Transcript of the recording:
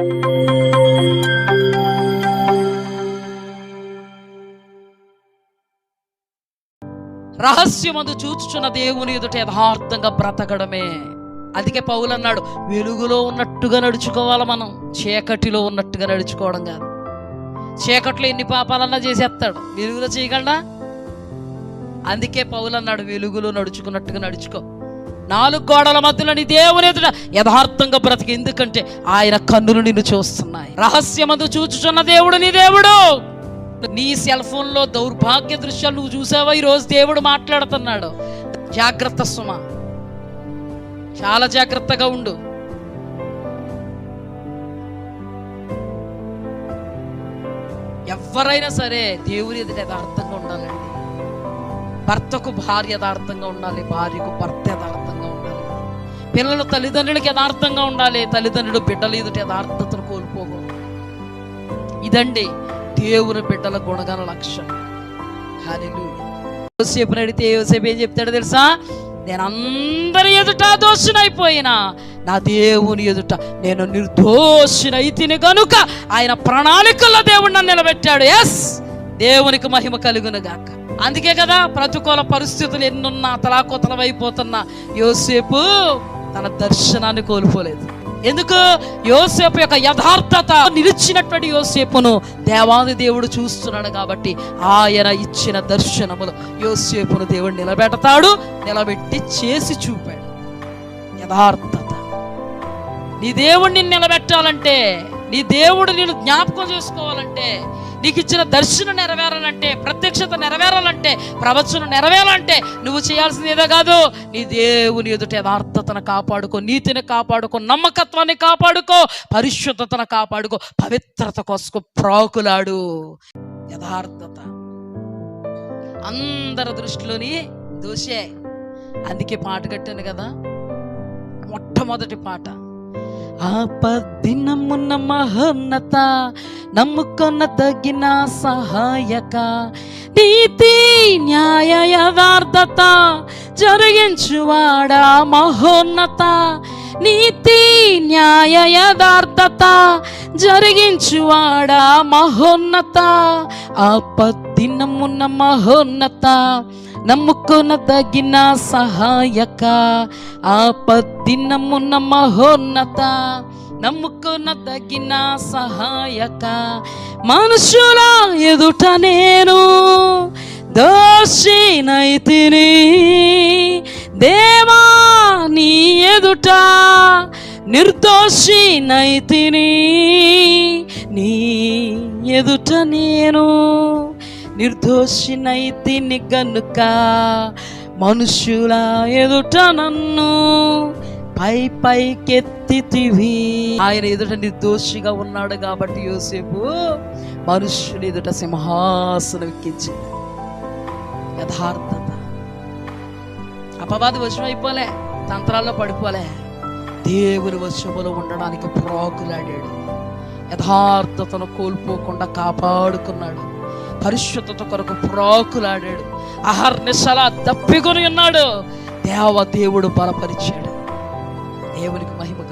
రహస్యమందు చూచుచున్న దేవుని ఎదుట యథార్థంగా బ్రతకడమే. అందుకే పౌలు అన్నాడు వెలుగులో ఉన్నట్టుగా నడుచుకోవాలి మనం. చీకటిలో ఉన్నట్టుగా నడుచుకోవడం కాదు. చీకట్లో ఎన్ని పాపాలన్నా చేసేస్తాడు. వెలుగులో చేయగలడా? అందుకే పౌలు అన్నాడు వెలుగులో నడుచుకున్నట్టుగా నడుచుకో. నాలుగు గోడల మధ్యలో నీ దేవుని ఎదుట యథార్థంగా బ్రతికి. ఎందుకంటే ఆయన కన్నులు నిన్ను చూస్తున్నాయి. రహస్యమందు చూచుచున్న దేవుడు నీ దేవుడు. నీ సెల్ ఫోన్లో దౌర్భాగ్య దృశ్యాలు నువ్వు చూసావా? ఈరోజు దేవుడు మాట్లాడుతున్నాడు. జాగ్రత్త సుమ. చాలా జాగ్రత్తగా ఉండు. ఎవరైనా సరే దేవుని ఎదుట యథార్థంగా ఉండాలండి. భర్తకు భార్య యథార్థంగా ఉండాలి. భార్యకు భర్త యథార్థం పిల్లలు తల్లిదండ్రులకు యథార్థంగా ఉండాలి. తల్లిదండ్రులు బిడ్డలు ఎదుట యథార్థతను కోల్పోకూడదు. ఇదండి దేవుని బిడ్డల గుణగణ లక్ష్యం యోసేపుని అడిగితే యోసేపు ఏం చెప్తాడో తెలుసా? నేను అందరి ఎదుట దోషునైపోయినా నా దేవుని ఎదుట నేను నిర్దోషినైతిని గనుక ఆయన ప్రణాళికల్లో దేవుడు నన్ను నిలబెట్టాడు. ఎస్ దేవునికి మహిమ కలుగును గాక. అందుకే కదా ప్రతికూల పరిస్థితులు ఎన్నున్నా తలాకోతలం అయిపోతున్నా. యోసేపు తన దర్శనాన్ని కోల్పోలేదు. ఎందుకు? యోసేపు యొక్క యథార్థత నిలిచినటువంటి యోసేపును దేవాది దేవుడు చూస్తున్నాడు కాబట్టి ఆయన ఇచ్చిన దర్శనములు యోసేపును దేవుడు నిలబెడతాడు నిలబెట్టి చేసి చూపాడు. యథార్థత. నీ దేవుణ్ణి నిలబెట్టాలంటే నీ దేవుడు నేను జ్ఞాపకం చేసుకోవాలంటే నీకు ఇచ్చిన దర్శనం నెరవేరాలంటే ప్రత్యక్షత నెరవేరాలంటే ప్రవచనం నెరవేరాలంటే నువ్వు చేయాల్సింది ఏదో కాదు. నీ దేవుని ఎదుట యథార్థతను కాపాడుకో నీతిని కాపాడుకో నమ్మకత్వాన్ని కాపాడుకో పరిశుద్ధతను కాపాడుకో పవిత్రత కోసం ప్రాకులాడు. యథార్థత. అందరి దృష్టిలోని దోషే. అందుకే పాట కట్టాను కదా. మొట్టమొదటి పాట. ఆపదినమున్న మహోన్నత నమ్ముకొన్న తగిన సహాయక నీతి న్యాయ యథార్థత జరిగించువాడా మహోన్నత. నీతి న్యాయ యథార్థత జరిగించువాడా మహోన్నత. ఆపదినమున్న మహోన్నత నమ్ముకున్న తగిన సహాయక ఆపద్దినమున్న మహోన్నత నమ్ముకున్న తగిన సహాయక. మనుషుల ఎదుట నేను దోషినైతిని దేవా నీ ఎదుట నిర్దోషినైతిని నీ ఎదుట నేను నిర్దోషినైతిని గనుక మనుషుల ఎదుట నన్ను పై పైకెత్తితివి. ఆయన ఎదుట నిర్దోషిగా ఉన్నాడు కాబట్టి యోసేపు మనుషుల ఎదుట సింహాసనం ఎక్కించి యథార్థత. అపవాది వశం అయిపోలే తంత్రాల్లో పడిపోలే. దేవుని వశములో ఉండడానికి ప్రోగులాడాడు యథార్థతను కోల్పోకుండా కాపాడుకున్నాడు. పరిశుద్ధత కొరకు ప్రాకులాడాడు. అహర్నిశలా దప్పికొని ఉన్నాడు. దేవ దేవుడు బలపరిచాడు. దేవునికి మహిమ